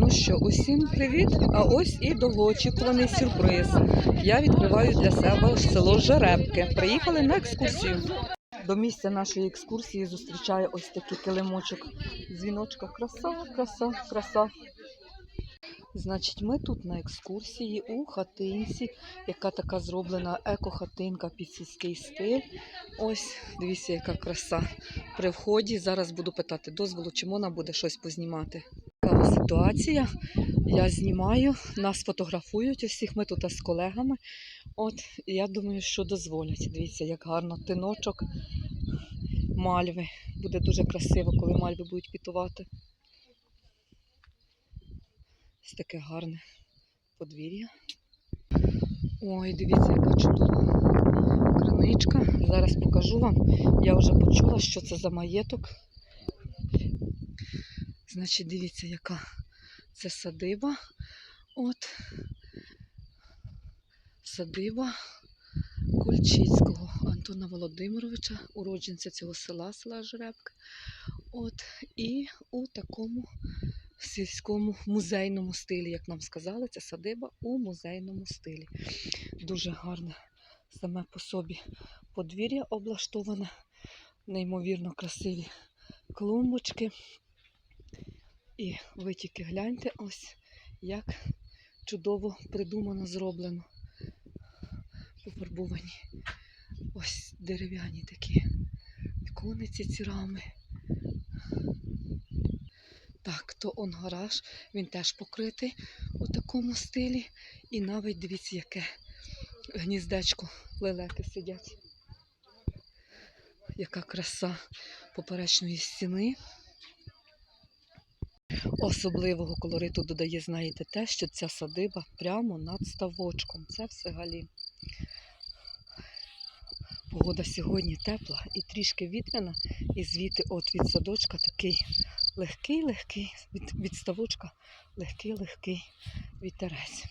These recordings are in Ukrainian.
Ну що, усім привіт! А ось і довгоочікуваний сюрприз. Я відкриваю для себе село Жеребки. Приїхали на екскурсію. До місця нашої екскурсії зустрічає ось такий килимочок. Дзвіночка. Краса, краса, краса. Значить, ми тут на екскурсії у хатинці, яка така зроблена еко-хатинка під сільський стиль. Ось, дивіться, яка краса. При вході зараз буду питати дозволу, чи можна буде щось познімати. Така ситуація. Я знімаю, нас фотографують усіх, ми тут з колегами. От, і я думаю, що дозволять. Дивіться, як гарно тиночок, мальви. Буде дуже красиво, коли мальви будуть квітувати. Ось таке гарне подвір'я. Ой, дивіться, яка чудова криничка. Зараз покажу вам. Я вже почула, що це за маєток. Значить, дивіться, яка це садиба. От садиба Кульчицького Антона Володимировича, уродженця цього села, села Жеребки. От, і у такому сільському музейному стилі, як нам сказали, це садиба у музейному стилі. Дуже гарне саме по собі подвір'я облаштоване, неймовірно красиві клумбочки. І ви тільки гляньте ось, як чудово придумано зроблено. Пофарбовані ось дерев'яні такі вікониці ці рами. Так, то он гараж, він теж покритий у такому стилі. І навіть дивіться, яке гніздечко лелеки сидять. Яка краса поперечної стіни. Особливого колориту додає, знаєте, те, що ця садиба прямо над ставочком. Це взагалі. Погода сьогодні тепла і трішки вітряна, і звідти от від садочка такий легкий-легкий, від, від ставочка легкий-легкий вітерець.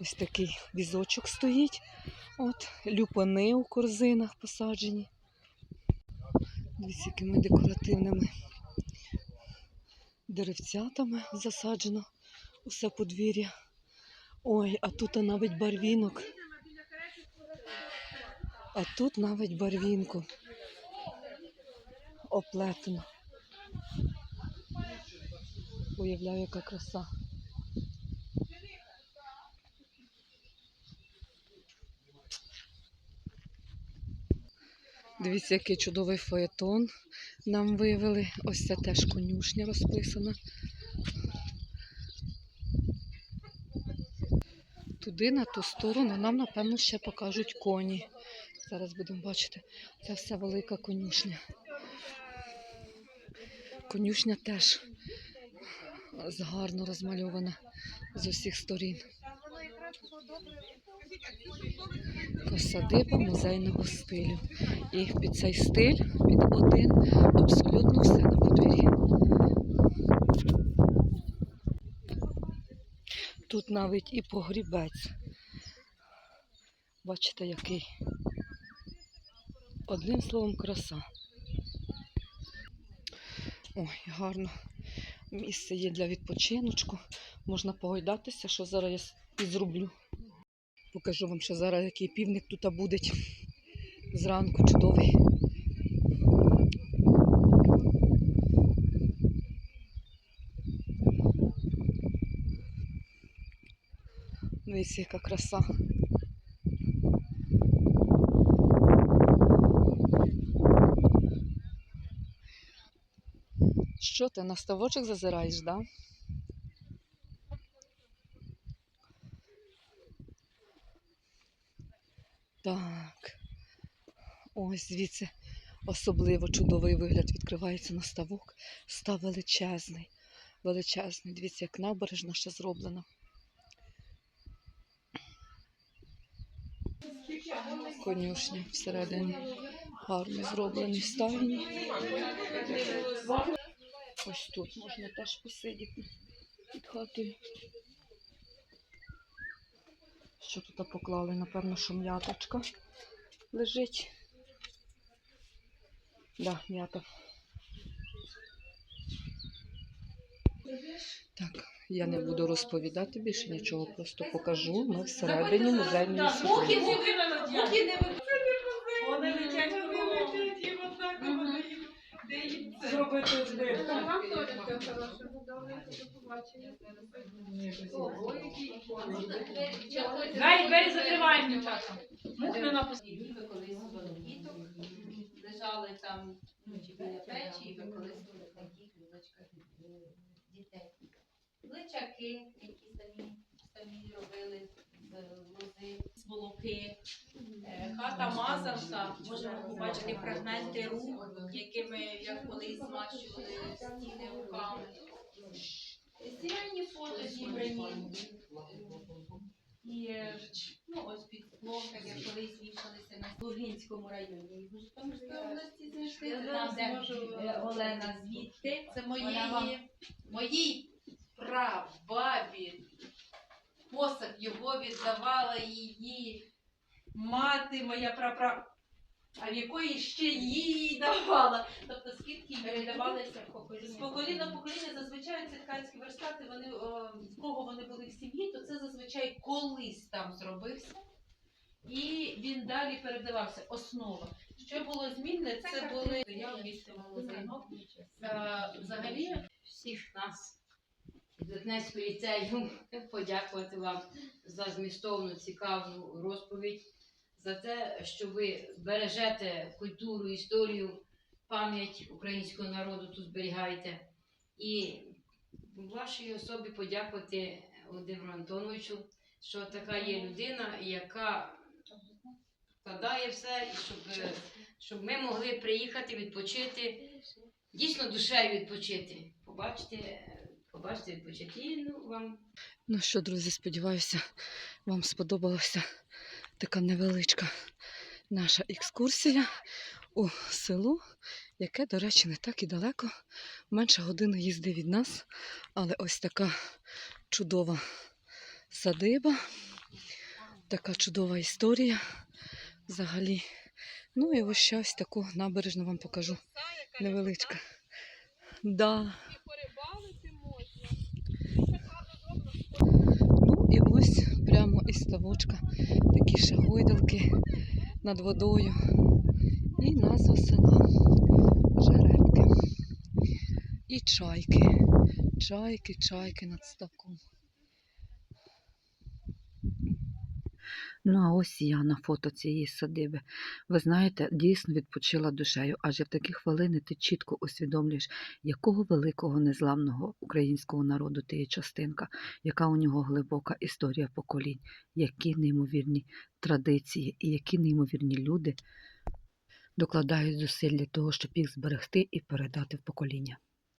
Ось такий візочок стоїть. От, люпани у корзинах посаджені. Дивіться, якими декоративними деревцятами засаджено усе подвір'я. Ой, а тут навіть барвінок. А тут навіть барвінку оплетено. Уявляю, яка краса. Дивіться, який чудовий фаетон нам вивели. Ось це теж конюшня розписана. Туди, на ту сторону, нам, напевно, ще покажуть коні. Зараз будемо бачити. Це все велика конюшня. Конюшня теж гарно розмальована з усіх сторін. Садиба музейного стилю. І під цей стиль, під один, абсолютно все на подвір'ї. Тут навіть і погрібець. Бачите, який. Одним словом, краса. Ой, гарно. Місце є для відпочиночку. Можна погойдатися, що зараз я і зроблю. Покажу вам, що зараз який півник тут буде. Зранку чудовий. Дивіться, яка краса. Що ти на ставочок зазираєш, да? Так. Ось звідси особливо чудовий вигляд відкривається на ставок. Став величезний. Величезний. Дивіться, як набережна ще зроблена. Конюшня всередині. Гарно зроблені стайні. Ось тут можна теж посидіти під хатою. Що тут поклали? Напевно, що м'яточка лежить. Да, м'ята. Так, я не буду розповідати більше нічого, просто покажу. Ми всередині музейної Мухи, мухи не летять. Мухи не Вони летять кругом. їм Зробити збитку. Вам теж все хороше. Добре, до побачення. Двері, двері закриваємо, дівчата. Мух не напустимо. Ніби колись було діток, лежали там ну, чи біля печі і використовували в таких візочках е, дітей. Личаки, які самі, самі робили з лози, з волоки. Е, Хата мазанка, можемо побачити фрагменти рук, якими як колись змащували стіни руками. Сімейні фото зібрані. І е, ну, ось під склом, так як колись вішалися на Лугинському районі. В Житомирській області знайшли. Це там, де е, Олена звідти. Це моєї, моїй прабабі. Посаг його віддавала її мати, моя прапра. А в якої ще їй давала. Тобто скільки їм передавалися з покоління в покоління, зазвичай ці ткацькі верстати, вони в кого вони були в сім'ї, то це зазвичай колись там зробився. І він далі передавався. Основа. Що було змінне, це були я в місті Малозайно. Е, Взагалі всіх нас із Литнецького ліцею подякувати вам за змістовну цікаву розповідь, за те, що ви бережете культуру, історію, пам'ять українського народу тут зберігаєте. І вашій особі подякувати Володимиру Антоновичу, що така є людина, яка вкладає все, щоб, щоб ми могли приїхати відпочити, дійсно душею відпочити. Побачите, е, побачите відпочити. Ну, вам Ну що, друзі, сподіваюся, вам сподобалася така невеличка наша екскурсія у село, яке, до речі, не так і далеко, менше години їзди від нас, але ось така чудова садиба, така чудова історія взагалі. Ну і ось ще ось таку набережну вам покажу. Невеличка. Да. Ну і ось прямо із ставочка такі ще гойдалки над водою. І назва села Жеребки. І чайки. Чайки, чайки над ставком. Ну, а ось я на фото цієї садиби. Ви знаєте, дійсно відпочила душею, адже в такі хвилини ти чітко усвідомлюєш, якого великого незламного українського народу ти є частинка, яка у нього глибока історія поколінь, які неймовірні традиції і які неймовірні люди докладають зусиль для того, щоб їх зберегти і передати в покоління.